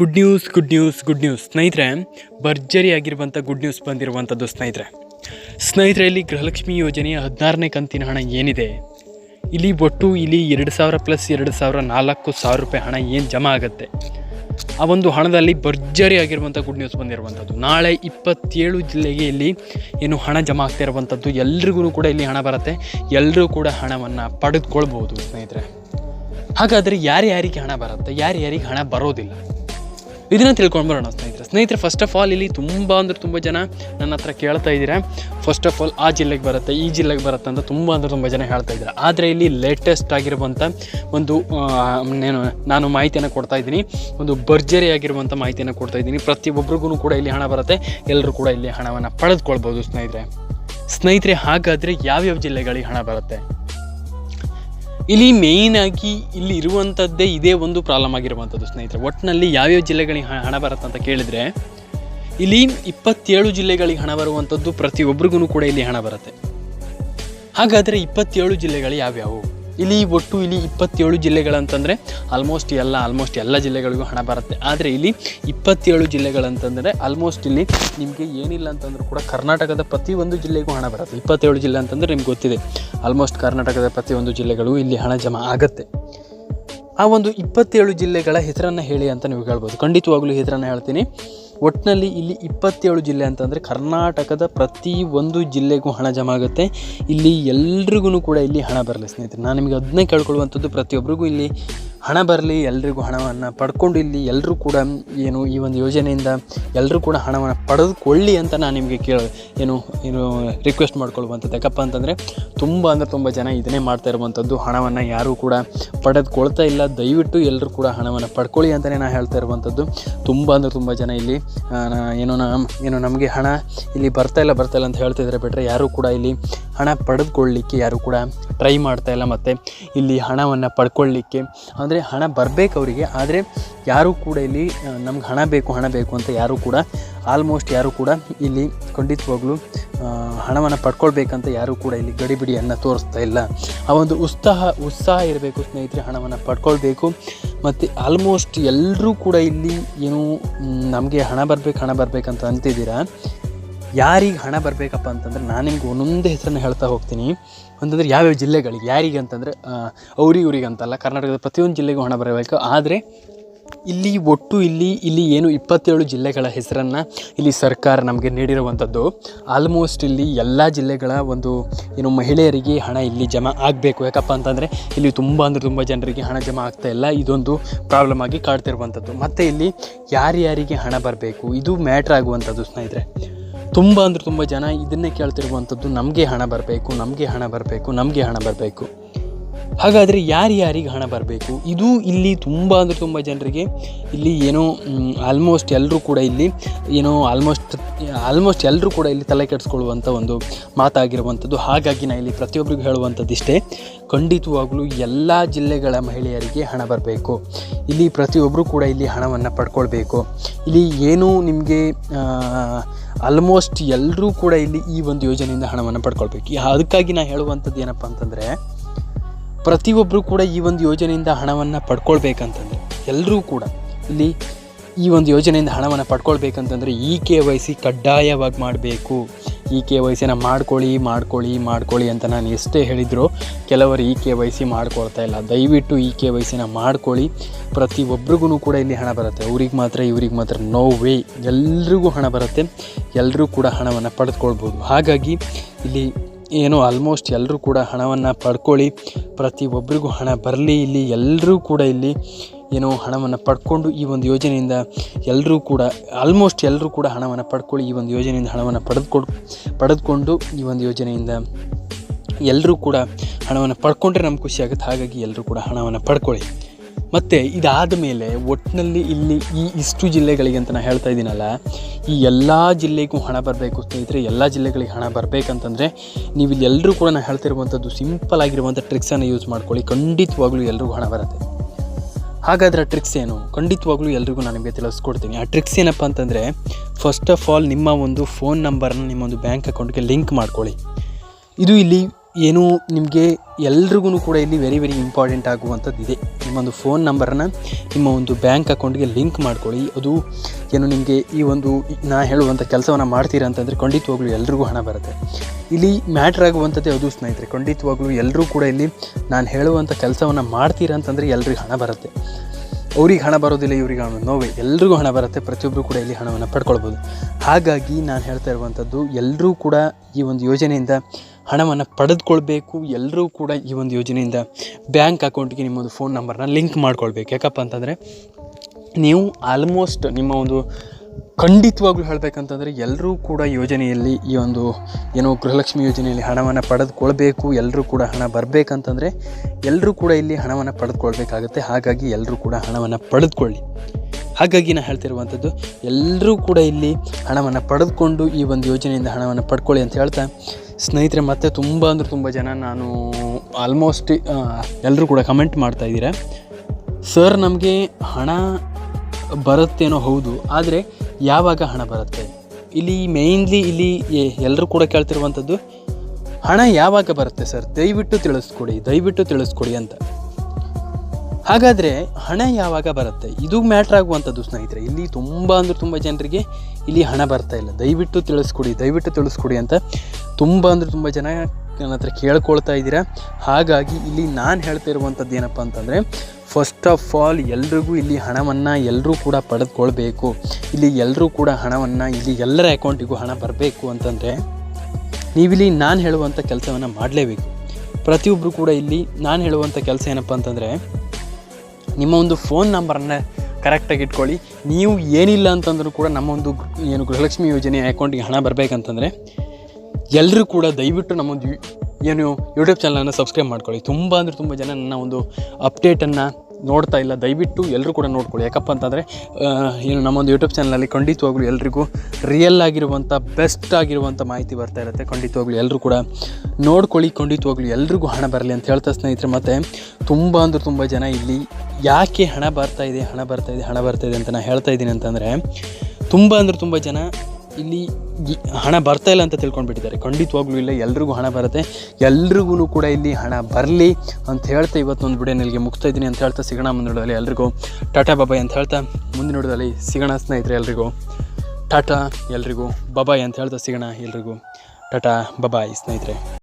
Good news good news good news ಸ್ನೇಹಿತರೆ ಭರ್ಜರಿ ಆಗಿರುವಂಥ ಗುಡ್ ನ್ಯೂಸ್ ಬಂದಿರುವಂಥದ್ದು ಸ್ನೇಹಿತರೆ. ಸ್ನೇಹಿತರೆ, ಇಲ್ಲಿ ಗೃಹಲಕ್ಷ್ಮಿ ಯೋಜನೆಯ ಹದಿನಾರನೇ ಕಂತಿನ ಹಣ ಏನಿದೆ? ಇಲ್ಲಿ ಒಟ್ಟು ಇಲ್ಲಿ ಎರಡು ಸಾವಿರ ಪ್ಲಸ್ ಎರಡು ಸಾವಿರ ನಾಲ್ಕು ಸಾವಿರ ರೂಪಾಯಿ ಹಣ ಏನು ಜಮಾ ಆಗುತ್ತೆ? ಆ ಒಂದು ಹಣದಲ್ಲಿ ಭರ್ಜರಿ ಆಗಿರುವಂಥ ಗುಡ್ ನ್ಯೂಸ್ ಬಂದಿರುವಂಥದ್ದು ನಾಳೆ ಇಪ್ಪತ್ತೇಳು ಜಿಲ್ಲೆಗೆ ಇಲ್ಲಿ ಏನು ಹಣ ಜಮಾ ಆಗ್ತಾ ಇರುವಂಥದ್ದು ಎಲ್ರಿಗೂ ಕೂಡ ಇಲ್ಲಿ ಹಣ ಬರುತ್ತೆ. ಎಲ್ಲರೂ ಕೂಡ ಹಣವನ್ನು ಪಡೆದುಕೊಳ್ಬೋದು ಸ್ನೇಹಿತರೆ. ಹಾಗಾದರೆ ಯಾರ್ಯಾರಿಗೆ ಹಣ ಬರುತ್ತೆ? ಯಾರ್ಯಾರಿಗೆ ಹಣ ಬರೋದಿಲ್ಲ? ಇದನ್ನು ತಿಳ್ಕೊಂಡು ಬರೋಣ ಸ್ನೇಹಿತರೆ. ಸ್ನೇಹಿತರೆ ಫಸ್ಟ್ ಆಫ್ ಆಲ್ ಇಲ್ಲಿ ತುಂಬ ಅಂದ್ರೆ ತುಂಬ ಜನ ನನ್ನ ಹತ್ರ ಕೇಳ್ತಾ ಇದ್ದೀರಾ. ಫಸ್ಟ್ ಆಫ್ ಆಲ್ ಆ ಜಿಲ್ಲೆಗೆ ಬರುತ್ತೆ, ಈ ಜಿಲ್ಲೆಗೆ ಬರುತ್ತೆ ಅಂತ ತುಂಬ ಅಂದ್ರೆ ತುಂಬ ಜನ ಹೇಳ್ತಾ ಇದ್ದಾರೆ. ಆದರೆ ಇಲ್ಲಿ ಲೇಟೆಸ್ಟ್ ಆಗಿರುವಂಥ ಒಂದು ಏನು, ನಾನು ಮಾಹಿತಿಯನ್ನು ಕೊಡ್ತಾ ಇದ್ದೀನಿ. ಒಂದು ಭರ್ಜರಿ ಆಗಿರುವಂಥ ಮಾಹಿತಿಯನ್ನು ಕೊಡ್ತಾ ಇದ್ದೀನಿ. ಪ್ರತಿಯೊಬ್ಬರಿಗೂ ಕೂಡ ಇಲ್ಲಿ ಹಣ ಬರುತ್ತೆ. ಎಲ್ಲರೂ ಕೂಡ ಇಲ್ಲಿ ಹಣವನ್ನು ಪಡೆದುಕೊಳ್ಬೋದು ಸ್ನೇಹಿತರೆ. ಸ್ನೇಹಿತರೆ, ಹಾಗಾದರೆ ಯಾವ್ಯಾವ ಜಿಲ್ಲೆಗಳಿಗೆ ಹಣ ಬರುತ್ತೆ? ಇಲ್ಲಿ ಮೇಯ್ನ್ ಆಗಿ ಇಲ್ಲಿ ಇರುವಂಥದ್ದೇ ಇದೇ ಒಂದು ಪ್ರಾಬ್ಲಮ್ ಆಗಿರುವಂಥದ್ದು ಸ್ನೇಹಿತರೆ. ಒಟ್ಟಿನಲ್ಲಿ ಯಾವ್ಯಾವ ಜಿಲ್ಲೆಗಳಿಗೆ ಹಣ ಬರುತ್ತೆ ಅಂತ ಕೇಳಿದರೆ, ಇಲ್ಲಿ ಇಪ್ಪತ್ತೇಳು ಜಿಲ್ಲೆಗಳಿಗೆ ಹಣ ಬರುವಂಥದ್ದು ಪ್ರತಿಯೊಬ್ಬರಿಗೂ ಕೂಡ ಇಲ್ಲಿ ಹಣ ಬರುತ್ತೆ. ಹಾಗಾದರೆ ಇಪ್ಪತ್ತೇಳು ಜಿಲ್ಲೆಗಳು ಯಾವ್ಯಾವು? ಇಲ್ಲಿ ಒಟ್ಟು ಇಲ್ಲಿ ಇಪ್ಪತ್ತೇಳು ಜಿಲ್ಲೆಗಳಂತಂದರೆ ಆಲ್ಮೋಸ್ಟ್ ಎಲ್ಲ ಆಲ್ಮೋಸ್ಟ್ ಎಲ್ಲ ಜಿಲ್ಲೆಗಳಿಗೂ ಹಣ ಬರುತ್ತೆ. ಆದರೆ ಇಲ್ಲಿ ಇಪ್ಪತ್ತೇಳು ಜಿಲ್ಲೆಗಳಂತಂದರೆ ಆಲ್ಮೋಸ್ಟ್ ಇಲ್ಲಿ ನಿಮಗೆ ಏನಿಲ್ಲ ಅಂತಂದರೂ ಕೂಡ ಕರ್ನಾಟಕದ ಪ್ರತಿಯೊಂದು ಜಿಲ್ಲೆಗೂ ಹಣ ಬರುತ್ತೆ. ಇಪ್ಪತ್ತೇಳು ಜಿಲ್ಲೆ ಅಂತಂದರೆ ನಿಮ್ಗೆ ಗೊತ್ತಿದೆ. ಆಲ್ಮೋಸ್ಟ್ ಕರ್ನಾಟಕದ ಪ್ರತಿಯೊಂದು ಜಿಲ್ಲೆಗಳು ಇಲ್ಲಿ ಹಣ ಜಮಾ ಆಗುತ್ತೆ. ಆ ಒಂದು ಇಪ್ಪತ್ತೇಳು ಜಿಲ್ಲೆಗಳ ಹೆಸರನ್ನು ಹೇಳಿ ಅಂತ ನೀವು ಹೇಳ್ಬೋದು. ಖಂಡಿತವಾಗಲೂ ಹೆಸರನ್ನು ಹೇಳ್ತೀನಿ. ಒಟ್ಟಿನಲ್ಲಿ ಇಲ್ಲಿ ಇಪ್ಪತ್ತೇಳು ಜಿಲ್ಲೆ ಅಂತಂದರೆ ಕರ್ನಾಟಕದ ಪ್ರತಿ ಒಂದು ಜಿಲ್ಲೆಗೂ ಹಣ ಜಮಾ ಆಗುತ್ತೆ. ಇಲ್ಲಿ ಎಲ್ರಿಗೂ ಕೂಡ ಇಲ್ಲಿ ಹಣ ಬರಲಿ ಸ್ನೇಹಿತರೆ. ನಾನು ನಿಮಗೆ ಅದನ್ನೇ ಕೇಳ್ಕೊಳ್ಳುವಂಥದ್ದು ಪ್ರತಿಯೊಬ್ಬರಿಗೂ ಇಲ್ಲಿ ಹಣ ಬರಲಿ, ಎಲ್ರಿಗೂ ಹಣವನ್ನು ಪಡ್ಕೊಂಡು ಇಲ್ಲಿ ಎಲ್ಲರೂ ಕೂಡ ಏನು ಈ ಒಂದು ಯೋಜನೆಯಿಂದ ಎಲ್ಲರೂ ಕೂಡ ಹಣವನ್ನು ಪಡೆದುಕೊಳ್ಳಿ ಅಂತ ನಾನು ನಿಮಗೆ ಕೇಳ, ಏನು ಏನು ರಿಕ್ವೆಸ್ಟ್ ಮಾಡ್ಕೊಳ್ಳುವಂಥದ್ದು ಯಾಕಪ್ಪ ಅಂತಂದರೆ ತುಂಬ ಅಂದರೆ ತುಂಬ ಜನ ಇದನ್ನೇ ಮಾಡ್ತಾ ಇರುವಂಥದ್ದು ಹಣವನ್ನು ಯಾರೂ ಕೂಡ ಪಡೆದುಕೊಳ್ತಾ ಇಲ್ಲ. ದಯವಿಟ್ಟು ಎಲ್ಲರೂ ಕೂಡ ಹಣವನ್ನು ಪಡ್ಕೊಳ್ಳಿ ಅಂತಲೇ ನಾನು ಹೇಳ್ತಾ ಇರುವಂಥದ್ದು ತುಂಬ ಅಂದರೆ ತುಂಬ ಜನ ಇಲ್ಲಿ ಏನು ನಾ- ಏನೋ ನಮ್ ಏನೋ ನಮಗೆ ಹಣ ಇಲ್ಲಿ ಬರ್ತಾ ಇಲ್ಲ ಬರ್ತಾ ಇಲ್ಲ ಅಂತ ಹೇಳ್ತಿದ್ದಾರೆ ಬಿಟ್ಟರೆ ಯಾರೂ ಕೂಡ ಇಲ್ಲಿ ಹಣ ಪಡೆದುಕೊಳ್ಳಲಿಕ್ಕೆ ಯಾರೂ ಕೂಡ ಟ್ರೈ ಮಾಡ್ತಾ ಇಲ್ಲ. ಮತ್ತು ಇಲ್ಲಿ ಹಣವನ್ನು ಪಡ್ಕೊಳ್ಳಿಕ್ಕೆ ಅಂದರೆ ಹಣ ಬರಬೇಕು ಅವರಿಗೆ, ಆದರೆ ಯಾರೂ ಕೂಡ ಇಲ್ಲಿ ನಮ್ಗೆ ಹಣ ಬೇಕು ಹಣ ಬೇಕು ಅಂತ ಯಾರೂ ಕೂಡ ಆಲ್ಮೋಸ್ಟ್ ಯಾರೂ ಕೂಡ ಇಲ್ಲಿ ಖಂಡಿತವಾಗ್ಲೂ ಹಣವನ್ನು ಪಡ್ಕೊಳ್ಬೇಕಂತ ಯಾರೂ ಕೂಡ ಇಲ್ಲಿ ಗಡಿಬಿಡಿಯನ್ನು ತೋರಿಸ್ತಾ ಇಲ್ಲ. ಆ ಒಂದು ಉತ್ಸಾಹ ಉತ್ಸಾಹ ಇರಬೇಕು ಸ್ನೇಹಿತರೆ, ಹಣವನ್ನು ಪಡ್ಕೊಳ್ಬೇಕು. ಮತ್ತು ಆಲ್ಮೋಸ್ಟ್ ಎಲ್ಲರೂ ಕೂಡ ಇಲ್ಲಿ ಏನು ನಮಗೆ ಹಣ ಬರಬೇಕು, ಹಣ ಬರಬೇಕಂತ ಅಂತಿದ್ದೀರಾ? ಯಾರಿಗೆ ಹಣ ಬರಬೇಕಪ್ಪ ಅಂತಂದರೆ ನಾನು ನಿಮ್ಗೆ ಒಂದೊಂದೇ ಹೆಸರನ್ನು ಹೇಳ್ತಾ ಹೋಗ್ತೀನಿ. ಅಂತಂದರೆ ಯಾವ್ಯಾವ ಜಿಲ್ಲೆಗಳಿಗೆ, ಯಾರಿಗೆ ಅಂತಂದರೆ ಅವ್ರಿಗೆ ಇವ್ರಿಗೆ ಅಂತಲ್ಲ, ಕರ್ನಾಟಕದ ಪ್ರತಿಯೊಂದು ಜಿಲ್ಲೆಗೂ ಹಣ ಬರಬೇಕು. ಆದರೆ ಇಲ್ಲಿ ಒಟ್ಟು ಇಲ್ಲಿ ಇಲ್ಲಿ ಏನು ಇಪ್ಪತ್ತೇಳು ಜಿಲ್ಲೆಗಳ ಹೆಸರನ್ನು ಇಲ್ಲಿ ಸರ್ಕಾರ ನಮಗೆ ನೀಡಿರುವಂಥದ್ದು ಆಲ್ಮೋಸ್ಟ್ ಇಲ್ಲಿ ಎಲ್ಲ ಜಿಲ್ಲೆಗಳ ಒಂದು, ಏನು ಮಹಿಳೆಯರಿಗೆ ಹಣ ಇಲ್ಲಿ ಜಮಾ ಆಗಬೇಕು. ಯಾಕಪ್ಪ ಅಂತಂದರೆ ಇಲ್ಲಿ ತುಂಬ ಅಂದರೆ ತುಂಬ ಜನರಿಗೆ ಹಣ ಜಮಾ ಆಗ್ತಾ ಇಲ್ಲ. ಇದೊಂದು ಪ್ರಾಬ್ಲಮ್ ಆಗಿ ಕಾಡ್ತಿರುವಂಥದ್ದು ಮತ್ತು ಇಲ್ಲಿ ಯಾರ್ಯಾರಿಗೆ ಹಣ ಬರಬೇಕು? ಇದು ಮ್ಯಾಟ್ರ್ ಆಗುವಂಥದ್ದು ಸ್ನೇಹಿತರೆ. ತುಂಬ ಅಂದ್ರೆ ತುಂಬ ಜನ ಇದನ್ನೇ ಕೇಳ್ತಿರುವಂಥದ್ದು, ನಮಗೆ ಹಣ ಬರಬೇಕು, ನಮಗೆ ಹಣ ಬರಬೇಕು, ನಮಗೆ ಹಣ ಬರಬೇಕು. ಹಾಗಾದರೆ ಯಾರ್ಯಾರಿಗೆ ಹಣ ಬರಬೇಕು? ಇದು ಇಲ್ಲಿ ತುಂಬ ಅಂದರೆ ತುಂಬ ಜನರಿಗೆ ಇಲ್ಲಿ ಏನೋ ಆಲ್ಮೋಸ್ಟ್ ಎಲ್ಲರೂ ಕೂಡ ಇಲ್ಲಿ ಏನೋ ಆಲ್ಮೋಸ್ಟ್ ಆಲ್ಮೋಸ್ಟ್ ಎಲ್ಲರೂ ಕೂಡ ಇಲ್ಲಿ ತಲೆ ಕೆಡಿಸ್ಕೊಳ್ಳುವಂಥ ಒಂದು ಮಾತಾಗಿರುವಂಥದ್ದು. ಹಾಗಾಗಿ ನಾನು ಇಲ್ಲಿ ಪ್ರತಿಯೊಬ್ಬರಿಗೂ ಹೇಳುವಂಥದ್ದು ಇಷ್ಟೇ. ಖಂಡಿತವಾಗ್ಲೂ ಎಲ್ಲ ಜಿಲ್ಲೆಗಳ ಮಹಿಳೆಯರಿಗೆ ಹಣ ಬರಬೇಕು. ಇಲ್ಲಿ ಪ್ರತಿಯೊಬ್ಬರೂ ಕೂಡ ಇಲ್ಲಿ ಹಣವನ್ನು ಪಡ್ಕೊಳ್ಬೇಕು. ಇಲ್ಲಿ ಏನು ನಿಮಗೆ ಆಲ್ಮೋಸ್ಟ್ ಎಲ್ಲರೂ ಕೂಡ ಇಲ್ಲಿ ಈ ಒಂದು ಯೋಜನೆಯಿಂದ ಹಣವನ್ನು ಪಡ್ಕೊಳ್ಬೇಕು. ಅದಕ್ಕಾಗಿ ನಾನು ಹೇಳುವಂಥದ್ದು ಏನಪ್ಪ ಅಂತಂದರೆ ಪ್ರತಿಯೊಬ್ಬರು ಕೂಡ ಈ ಒಂದು ಯೋಜನೆಯಿಂದ ಹಣವನ್ನು ಪಡ್ಕೊಳ್ಬೇಕಂತಂದರೆ ಎಲ್ಲರೂ ಕೂಡ ಇಲ್ಲಿ ಈ ಒಂದು ಯೋಜನೆಯಿಂದ ಹಣವನ್ನು ಪಡ್ಕೊಳ್ಬೇಕಂತಂದರೆ ಇ ಕೆ ವೈ ಸಿ ಕಡ್ಡಾಯವಾಗಿ ಮಾಡಬೇಕು. ಇ ಕೆ ವೈ ಸಿನ ಮಾಡ್ಕೊಳ್ಳಿ ಮಾಡ್ಕೊಳ್ಳಿ ಮಾಡ್ಕೊಳ್ಳಿ ಅಂತ ನಾನು ಎಷ್ಟೇ ಹೇಳಿದ್ರು ಕೆಲವರು ಇ ಕೆ ವೈ ಸಿ ಮಾಡ್ಕೊಳ್ತಾ ಇಲ್ಲ. ದಯವಿಟ್ಟು ಇ ಕೆ ವೈ ಸಿನ ಮಾಡ್ಕೊಳ್ಳಿ. ಪ್ರತಿಯೊಬ್ಬರಿಗೂ ಕೂಡ ಇಲ್ಲಿ ಹಣ ಬರುತ್ತೆ. ಅವ್ರಿಗೆ ಮಾತ್ರ, ಇವ್ರಿಗೆ ಮಾತ್ರ ನೋ ವೇ ಎಲ್ರಿಗೂ ಹಣ ಬರುತ್ತೆ. ಎಲ್ಲರೂ ಕೂಡ ಹಣವನ್ನು ಪಡೆದುಕೊಳ್ಬೋದು. ಹಾಗಾಗಿ ಇಲ್ಲಿ ಏನು ಆಲ್ಮೋಸ್ಟ್ ಎಲ್ಲರೂ ಕೂಡ ಹಣವನ್ನು ಪಡ್ಕೊಳ್ಳಿ. ಪ್ರತಿಯೊಬ್ಬರಿಗೂ ಹಣ ಬರಲಿ, ಇಲ್ಲಿ ಎಲ್ಲರೂ ಕೂಡ ಇಲ್ಲಿ ಏನೋ ಹಣವನ್ನು ಪಡ್ಕೊಂಡು ಈ ಒಂದು ಯೋಜನೆಯಿಂದ ಎಲ್ಲರೂ ಕೂಡ ಆಲ್ಮೋಸ್ಟ್ ಎಲ್ಲರೂ ಕೂಡ ಹಣವನ್ನು ಪಡ್ಕೊಳ್ಳಿ, ಈ ಒಂದು ಯೋಜನೆಯಿಂದ ಹಣವನ್ನು ಪಡೆದುಕೊಡ್, ಪಡೆದುಕೊಂಡು ಈ ಒಂದು ಯೋಜನೆಯಿಂದ ಎಲ್ಲರೂ ಕೂಡ ಹಣವನ್ನು ಪಡ್ಕೊಂಡ್ರೆ ನಮ್ಗೆ ಖುಷಿ ಆಗುತ್ತೆ. ಹಾಗಾಗಿ ಎಲ್ಲರೂ ಕೂಡ ಹಣವನ್ನು ಪಡ್ಕೊಳ್ಳಿ. ಮತ್ತು ಇದಾದ ಮೇಲೆ ಒಟ್ಟಿನಲ್ಲಿ ಇಲ್ಲಿ ಈ ಇಷ್ಟು ಜಿಲ್ಲೆಗಳಿಗೆ ಅಂತ ನಾನು ಹೇಳ್ತಾ ಇದ್ದೀನಲ್ಲ, ಈ ಎಲ್ಲ ಜಿಲ್ಲೆಗೂ ಹಣ ಬರಬೇಕು ಸ್ನೇಹಿತರೆ, ಎಲ್ಲ ಜಿಲ್ಲೆಗಳಿಗೆ ಹಣ ಬರಬೇಕಂತಂದರೆ ನೀವು ಇಲ್ಲಿ ಎಲ್ಲರೂ ಕೂಡ ನಾನು ಹೇಳ್ತಿರುವಂಥದ್ದು ಸಿಂಪಲ್ ಆಗಿರುವಂಥ ಟ್ರಿಕ್ಸನ್ನು ಯೂಸ್ ಮಾಡ್ಕೊಳ್ಳಿ. ಖಂಡಿತವಾಗ್ಲೂ ಎಲ್ರಿಗೂ ಹಣ ಬರುತ್ತೆ. ಹಾಗಾದರೆ ಟ್ರಿಕ್ಸ್ ಏನು? ಖಂಡಿತವಾಗ್ಲೂ ಎಲ್ರಿಗೂ ನಾನು ನಿಮಗೆ ತಿಳಿಸ್ಕೊಡ್ತೀನಿ. ಆ ಟ್ರಿಕ್ಸ್ ಏನಪ್ಪ ಅಂತಂದರೆ ಫಸ್ಟ್ ಆಫ್ ಆಲ್ ನಿಮ್ಮ ಒಂದು ಫೋನ್ ನಂಬರನ್ನು ನಿಮ್ಮ ಒಂದು ಬ್ಯಾಂಕ್ ಅಕೌಂಟ್ಗೆ ಲಿಂಕ್ ಮಾಡ್ಕೊಳ್ಳಿ. ಇದು ಇಲ್ಲಿ ಏನು ನಿಮಗೆ ಎಲ್ರಿಗೂ ಕೂಡ ಇಲ್ಲಿ ವೆರಿ ವೆರಿ ಇಂಪಾರ್ಟೆಂಟ್ ಆಗುವಂಥದ್ದು ಇದೆ. ನಿಮ್ಮೊಂದು ಫೋನ್ ನಂಬರನ್ನು ನಿಮ್ಮ ಒಂದು ಬ್ಯಾಂಕ್ ಅಕೌಂಟ್ಗೆ ಲಿಂಕ್ ಮಾಡ್ಕೊಳ್ಳಿ. ಅದು ಏನು ನಿಮಗೆ ಈ ಒಂದು ನಾ ಹೇಳುವಂಥ ಕೆಲಸವನ್ನು ಮಾಡ್ತೀರಾ ಅಂತಂದರೆ ಖಂಡಿತವಾಗ್ಲೂ ಎಲ್ರಿಗೂ ಹಣ ಬರುತ್ತೆ. ಇಲ್ಲಿ ಮ್ಯಾಟ್ರ್ ಆಗುವಂಥದ್ದೇ ಅದು ಸ್ನೇಹಿತರೆ, ಖಂಡಿತವಾಗ್ಲೂ ಎಲ್ಲರೂ ಕೂಡ ಇಲ್ಲಿ ನಾನು ಹೇಳುವಂಥ ಕೆಲಸವನ್ನು ಮಾಡ್ತೀರಾ ಅಂತಂದರೆ ಎಲ್ರಿಗೂ ಹಣ ಬರುತ್ತೆ. ಅವ್ರಿಗೆ ಹಣ ಬರೋದಿಲ್ಲ, ಇವ್ರಿಗೆ ಹಣ ನೋವೆ, ಎಲ್ರಿಗೂ ಹಣ ಬರುತ್ತೆ ಪ್ರತಿಯೊಬ್ಬರು ಕೂಡ ಇಲ್ಲಿ ಹಣವನ್ನು ಪಡ್ಕೊಳ್ಬೋದು. ಹಾಗಾಗಿ ನಾನು ಹೇಳ್ತಾ ಇರುವಂಥದ್ದು ಎಲ್ಲರೂ ಕೂಡ ಈ ಒಂದು ಯೋಜನೆಯಿಂದ ಹಣವನ್ನು ಪಡೆದುಕೊಳ್ಬೇಕು. ಎಲ್ಲರೂ ಕೂಡ ಈ ಒಂದು ಯೋಜನೆಯಿಂದ ಬ್ಯಾಂಕ್ ಅಕೌಂಟ್ಗೆ ನಿಮ್ಮೊಂದು ಫೋನ್ ನಂಬರ್ನ ಲಿಂಕ್ ಮಾಡ್ಕೊಳ್ಬೇಕು. ಯಾಕಪ್ಪ ಅಂತಂದರೆ ನೀವು ಆಲ್ಮೋಸ್ಟ್ ನಿಮ್ಮ ಒಂದು ಖಂಡಿತವಾಗ್ಲೂ ಹೇಳಬೇಕಂತಂದರೆ ಎಲ್ಲರೂ ಕೂಡ ಯೋಜನೆಯಲ್ಲಿ ಈ ಒಂದು ಏನು ಗೃಹಲಕ್ಷ್ಮಿ ಯೋಜನೆಯಲ್ಲಿ ಹಣವನ್ನು ಪಡೆದುಕೊಳ್ಬೇಕು. ಎಲ್ಲರೂ ಕೂಡ ಹಣ ಬರಬೇಕಂತಂದರೆ ಎಲ್ಲರೂ ಕೂಡ ಇಲ್ಲಿ ಹಣವನ್ನು ಪಡೆದುಕೊಳ್ಬೇಕಾಗುತ್ತೆ. ಹಾಗಾಗಿ ಎಲ್ಲರೂ ಕೂಡ ಹಣವನ್ನು ಪಡೆದುಕೊಳ್ಳಿ. ಹಾಗಾಗಿ ನಾನು ಹೇಳ್ತಿರುವಂಥದ್ದು ಎಲ್ಲರೂ ಕೂಡ ಇಲ್ಲಿ ಹಣವನ್ನು ಪಡೆದುಕೊಂಡು ಈ ಒಂದು ಯೋಜನೆಯಿಂದ ಹಣವನ್ನು ಪಡ್ಕೊಳ್ಳಿ ಅಂತ ಹೇಳ್ತಾ ಸ್ನೇಹಿತರೆ, ಮತ್ತೆ ತುಂಬ ಅಂದರೆ ತುಂಬ ಜನ ನಾನು ಆಲ್ಮೋಸ್ಟ್ ಎಲ್ಲರೂ ಕೂಡ ಕಮೆಂಟ್ ಮಾಡ್ತಾ ಇದ್ದೀರಾ. ಸರ್ ನಮಗೆ ಹಣ ಬರುತ್ತೇನೋ ಹೌದು, ಆದರೆ ಯಾವಾಗ ಹಣ ಬರುತ್ತೆ? ಇಲ್ಲಿ ಮೇಯ್ನ್ಲಿ ಇಲ್ಲಿ ಎಲ್ಲರೂ ಕೂಡ ಕೇಳ್ತಿರುವಂಥದ್ದು ಹಣ ಯಾವಾಗ ಬರುತ್ತೆ ಸರ್ ದಯವಿಟ್ಟು ತಿಳಿಸ್ಕೊಡಿ ದಯವಿಟ್ಟು ತಿಳಿಸ್ಕೊಡಿ ಅಂತ. ಹಾಗಾದರೆ ಹಣ ಯಾವಾಗ ಬರುತ್ತೆ? ಇದು ಮ್ಯಾಟ್ರ್ ಆಗುವಂಥದ್ದು ಸ್ನೇಹಿತರೆ, ಇಲ್ಲಿ ತುಂಬ ಅಂದರೆ ತುಂಬ ಜನರಿಗೆ ಇಲ್ಲಿ ಹಣ ಬರ್ತಾ ಇಲ್ಲ. ದಯವಿಟ್ಟು ತಿಳಿಸ್ಕೊಡಿ ದಯವಿಟ್ಟು ತಿಳಿಸ್ಕೊಡಿ ಅಂತ. ತುಂಬ ಅಂದರೆ ತುಂಬ ಜನ ನನ್ನ ಹತ್ರ ಕೇಳ್ಕೊಳ್ತಾ ಇದ್ದೀರಾ. ಹಾಗಾಗಿ ಇಲ್ಲಿ ನಾನು ಹೇಳ್ತಾ ಇರುವಂಥದ್ದು ಏನಪ್ಪ ಅಂತಂದರೆ ಫಸ್ಟ್ ಆಫ್ ಆಲ್ ಎಲ್ರಿಗೂ ಇಲ್ಲಿ ಹಣವನ್ನು ಎಲ್ಲರೂ ಕೂಡ ಪಡೆದುಕೊಳ್ಬೇಕು. ಇಲ್ಲಿ ಎಲ್ಲರೂ ಕೂಡ ಹಣವನ್ನು ಇಲ್ಲಿ ಎಲ್ಲರ ಅಕೌಂಟಿಗೂ ಹಣ ಬರಬೇಕು ಅಂತಂದರೆ, ನೀವಿಲ್ಲಿ ನಾನು ಹೇಳುವಂಥ ಕೆಲಸವನ್ನು ಮಾಡಲೇಬೇಕು. ಪ್ರತಿಯೊಬ್ಬರು ಕೂಡ ಇಲ್ಲಿ ನಾನು ಹೇಳುವಂಥ ಕೆಲಸ ಏನಪ್ಪ ಅಂತಂದರೆ, ನಿಮ್ಮ ಒಂದು ಫೋನ್ ನಂಬರನ್ನು ಕರೆಕ್ಟಾಗಿ ಇಟ್ಕೊಳ್ಳಿ. ನೀವು ಏನಿಲ್ಲ ಅಂತಂದರೂ ಕೂಡ ನಮ್ಮ ಒಂದು ಏನು ಗೃಹಲಕ್ಷ್ಮಿ ಯೋಜನೆ ಅಕೌಂಟಿಗೆ ಹಣ ಬರಬೇಕಂತಂದರೆ ಎಲ್ಲರೂ ಕೂಡ ದಯವಿಟ್ಟು ನಮ್ಮೊಂದು ಏನು ಯೂಟ್ಯೂಬ್ ಚಾನಲನ್ನು ಸಬ್ಸ್ಕ್ರೈಬ್ ಮಾಡ್ಕೊಳ್ಳಿ. ತುಂಬ ಅಂದರೆ ತುಂಬ ಜನ ನನ್ನ ಒಂದು ಅಪ್ಡೇಟನ್ನು ನೋಡ್ತಾ ಇಲ್ಲ. ದಯವಿಟ್ಟು ಎಲ್ಲರೂ ಕೂಡ ನೋಡ್ಕೊಳ್ಳಿ. ಯಾಕಪ್ಪ ಅಂತಂದರೆ ಏನು ನಮ್ಮೊಂದು ಯೂಟ್ಯೂಬ್ ಚಾನಲಲ್ಲಿ ಖಂಡಿತವಾಗ್ಲೂ ಎಲ್ರಿಗೂ ರಿಯಲ್ ಆಗಿರುವಂಥ ಬೆಸ್ಟ್ ಆಗಿರುವಂಥ ಮಾಹಿತಿ ಬರ್ತಾ ಇರುತ್ತೆ. ಖಂಡಿತವಾಗ್ಲೂ ಎಲ್ಲರೂ ಕೂಡ ನೋಡ್ಕೊಳ್ಳಿ. ಖಂಡಿತವಾಗ್ಲೂ ಎಲ್ರಿಗೂ ಹಣ ಬರಲಿ ಅಂತ ಹೇಳ್ತಾ ಸ್ನೇಹಿತರೆ, ಮತ್ತು ತುಂಬ ಅಂದ್ರೆ ತುಂಬ ಜನ ಇಲ್ಲಿ ಯಾಕೆ ಹಣ ಬರ್ತಾ ಇದೆ, ಹಣ ಬರ್ತಾ ಇದೆ, ಹಣ ಬರ್ತಾ ಇದೆ ಅಂತ ನಾನು ಹೇಳ್ತಾ ಇದ್ದೀನಿ ಅಂತಂದರೆ, ತುಂಬ ಅಂದ್ರೆ ತುಂಬ ಜನ ಇಲ್ಲಿ ಹಣ ಬರ್ತಾ ಇಲ್ಲ ಅಂತ ತಿಳ್ಕೊಂಡ್ಬಿಟ್ಟಿದ್ದಾರೆ. ಖಂಡಿತವಾಗ್ಲೂ ಇಲ್ಲ, ಎಲ್ರಿಗೂ ಹಣ ಬರುತ್ತೆ. ಎಲ್ರಿಗೂ ಕೂಡ ಇಲ್ಲಿ ಹಣ ಬರಲಿ ಅಂತ ಹೇಳ್ತಾ ಇವತ್ತೊಂದು ವಿಡಿಯೋ ನಿಮಗೆ ಮುಗ್ತಾ ಇದ್ದೀನಿ ಅಂತ ಹೇಳ್ತಾ ಸಿಗೋಣ ಮುಂದೆ ನೋಡೋದಲ್ಲಿ ಎಲ್ರಿಗೂ. ಟಾಟಾ ಬಾಬಾಯ್ ಅಂತ ಹೇಳ್ತಾ ಮುಂದೆ ನೋಡೋದಲ್ಲಿ ಸಿಗೋಣ ಸ್ನೇಹಿತರೆ ಎಲ್ರಿಗೂ. ಟಾಟಾ ಎಲ್ರಿಗೂ, ಬಬಾಯ್ ಅಂತ ಹೇಳ್ತಾ ಸಿಗೋಣ ಎಲ್ರಿಗೂ. ಟಾಟಾ, ಬಬಾಯ್ ಸ್ನೇಹಿತರೆ.